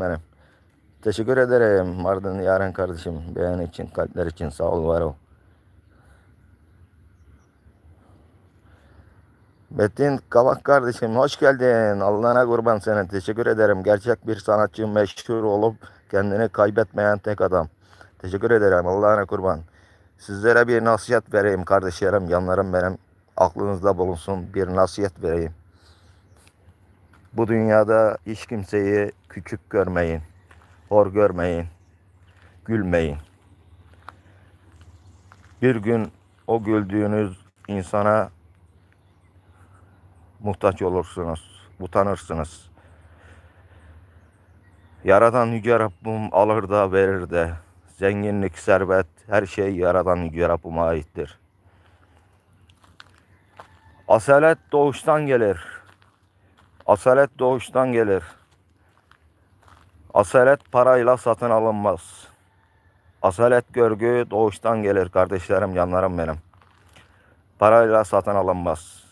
benim. Teşekkür ederim Mardin Yaren kardeşim. Beğen için, kalpler için sağ ol var ol. Metin Kavak kardeşim hoş geldin. Allah'ına kurban senin. Teşekkür ederim. Gerçek bir sanatçı meşhur olup kendini kaybetmeyen tek adam. Teşekkür ederim. Allah'ına kurban. Sizlere bir nasihat vereyim kardeşlerim, yanlarım benim. Aklınızda bulunsun bir nasihat vereyim. Bu dünyada hiç kimseyi küçük görmeyin. Hor görmeyin. Gülmeyin. Bir gün o güldüğünüz insana muhtaç olursunuz. Utanırsınız. Yaradan Yüce Rabbim alır da verir de. Zenginlik, servet, her şey Yaradan Yüce Rabbime aittir. Asalet doğuştan gelir. Asalet doğuştan gelir. Asalet parayla satın alınmaz. Asalet görgü doğuştan gelir kardeşlerim, yanlarım benim. Parayla satın alınmaz.